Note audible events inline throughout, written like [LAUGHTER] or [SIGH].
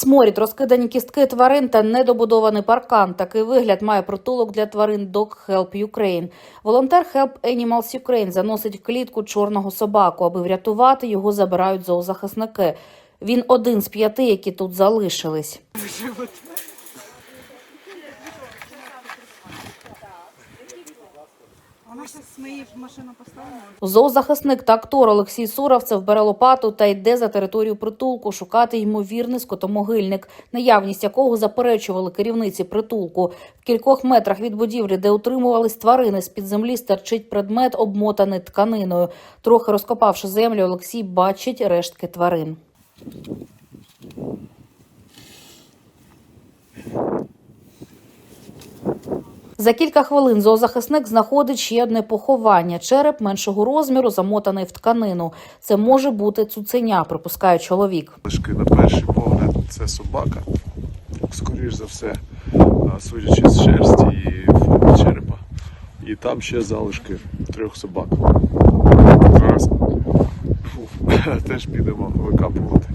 Сморід, розкидані кістки тварин та недобудований паркан. Такий вигляд має притулок для тварин Dog Help Ukraine. Волонтер Help Animals Ukraine заносить в клітку чорного собаку. Аби врятувати його, забирають зоозахисники. Він один з п'яти, які тут залишились. Вона зараз мої машину поставила. Зоозахисник та актор Олексій Суравцев бере лопату та йде за територію притулку шукати ймовірний скотомогильник, наявність якого заперечували керівниці притулку. В кількох метрах від будівлі, де утримувались тварини, з під землі стерчить предмет, обмотаний тканиною. Трохи розкопавши землю, Олексій бачить рештки тварин. За кілька хвилин зоозахисник знаходить ще одне поховання. Череп меншого розміру, замотаний в тканину. Це може бути цуценя, припускає чоловік. Лишки на перший погляд це собака. Скоріш за все, судячи з шерсті і форми черепа. І там ще залишки трьох собак. Зараз [LAUGHS] теж підемо викапувати.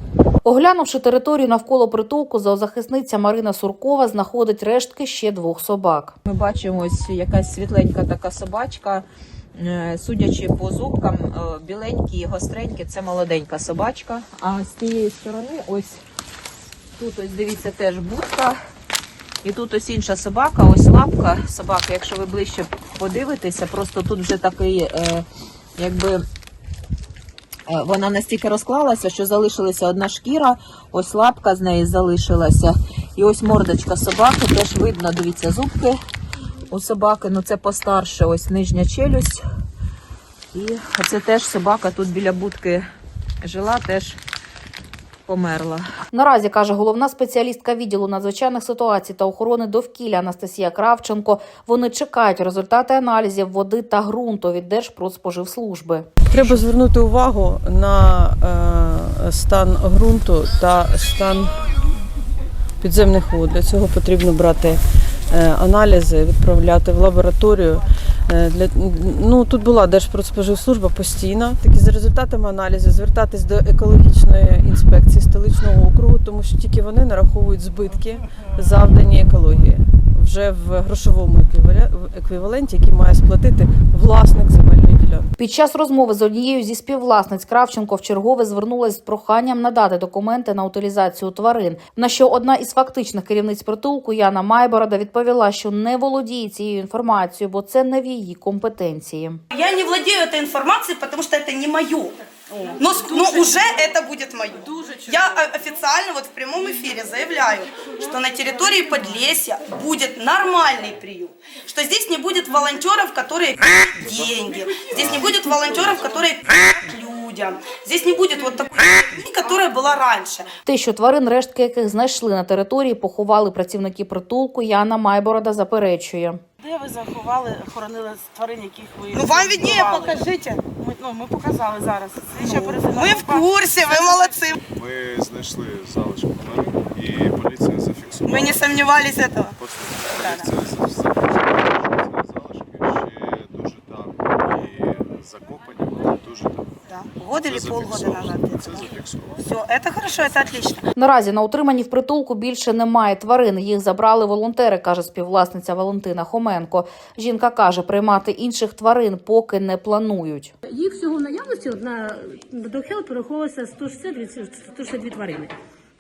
Оглянувши територію навколо притулку, зоозахисниця Марина Суркова знаходить рештки ще двох собак. Ми бачимо ось якась світленька така собачка. Е, Судячи по зубкам, е, біленькі і гостренькі, це молоденька собачка. А з тієї сторони, ось тут ось дивіться теж будка. І тут ось інша собака, ось лапка собаки. Якщо ви ближче подивитеся, просто тут вже такий, е, якби вона настільки розклалася, що залишилася одна шкіра, ось лапка з неї залишилася. І ось мордочка собаки, теж видно, дивіться, зубки у собаки, ну це постарше, ось нижня челюсть. І це теж собака тут біля будки жила, теж померла. Наразі каже головна спеціалістка відділу надзвичайних ситуацій та охорони довкілля Анастасія Кравченко. Вони чекають результати аналізів води та ґрунту від Держпродспоживслужби. Треба звернути увагу на е, стан ґрунту та стан підземних вод. Для цього потрібно брати е, аналізи, відправляти в лабораторію. Е, Для, ну, тут була Держпродспоживслужба постійно. Такі за результатами аналізу звертатись до екологічної тому що тільки вони нараховують збитки, завдані екології вже в грошовому еквіваленті, який має сплатити власник земельної ділянки. Під час розмови з однією зі співвласниць Кравченко вчергове звернулась з проханням надати документи на утилізацію тварин. На що одна із фактичних керівниць притулку Яна Майборода відповіла, що не володіє цією інформацією, бо це не в її компетенції. Я не владею этой информацией, потому что это не мое. Но, с- но уже это будет мое. Я о- официально вот в прямом эфире заявляю, что на территории Подлесья будет нормальный приют. Что здесь не будет волонтеров, которые деньги. Здесь не будет волонтеров, которые людям. Здесь не будет вот такой которая была раньше. Те, що тварин, рештки яких знайшли на території, поховали працівники притулку, Яна Майборода заперечує. Де ви заховали, хоронили тварин, яких ви Ну вам виднее, вбивали? покажите. Ми, ну, ми показали зараз. Слідча Мы оперативна в група. курсе, вы молодцы. Ми знайшли залишки тварин і поліція зафіксувала. Мы не сомневались этого. Послухайте, поліція Год или полгода назад. Це. Все, это хорошо, это отлично. Наразі на утриманні в притулку більше немає тварин. Їх забрали волонтери, каже співвласниця Валентина Хоменко. Жінка каже, приймати інших тварин поки не планують. Їх всього в наявності на дохел переховувалося 162 162 тварини.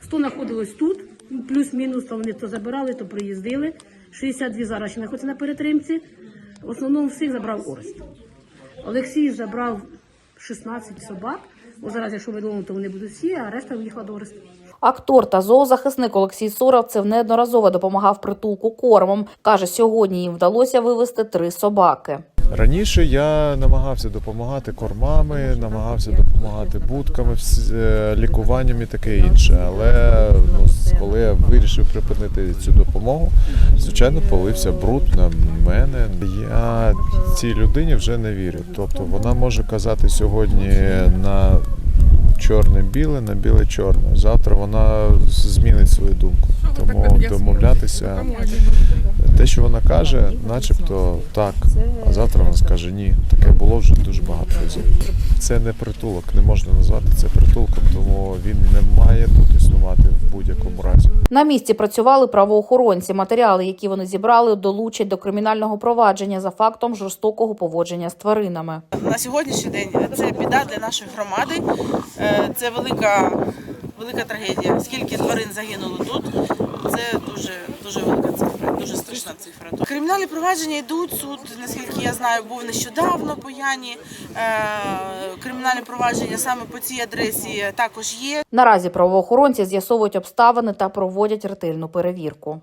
100 знаходилось тут, плюс-мінус, то вони то забирали, то приїздили. 62 зараз ще знаходяться на перетримці. В основному всіх забрав Орест. Олексій забрав 16 собак. О, зараз, якщо відомо, то вони будуть всі, а решта виїхала до Ореста. Актор та зоозахисник Олексій Суравцев неодноразово допомагав притулку кормом. Каже, сьогодні їм вдалося вивезти три собаки. Раніше я намагався допомагати кормами, намагався допомагати будками, е, лікуванням і таке інше. Але ну, коли я вирішив припинити цю допомогу, звичайно, полився бруд на мене. Я цій людині вже не вірю. Тобто вона може казати сьогодні на чорне-біле, на біле-чорне. Завтра вона змінить свою думку. Тому домовлятися те, що вона каже, начебто так, а завтра вона скаже ні. Таке було вже дуже багато разів. Це не притулок, не можна назвати це притулком, тому він не має тут існувати в будь-якому разі. На місці працювали правоохоронці. Матеріали, які вони зібрали, долучать до кримінального провадження за фактом жорстокого поводження з тваринами. На сьогоднішній день це біда для нашої громади. Е, Це велика, велика трагедія. Скільки тварин загинуло тут, це дуже, дуже велика цифра, дуже страшна цифра. Кримінальні провадження йдуть, суд, наскільки я знаю, був нещодавно по Яні. Е, Кримінальне провадження саме по цій адресі також є. Наразі правоохоронці з'ясовують обставини та проводять ретельну перевірку.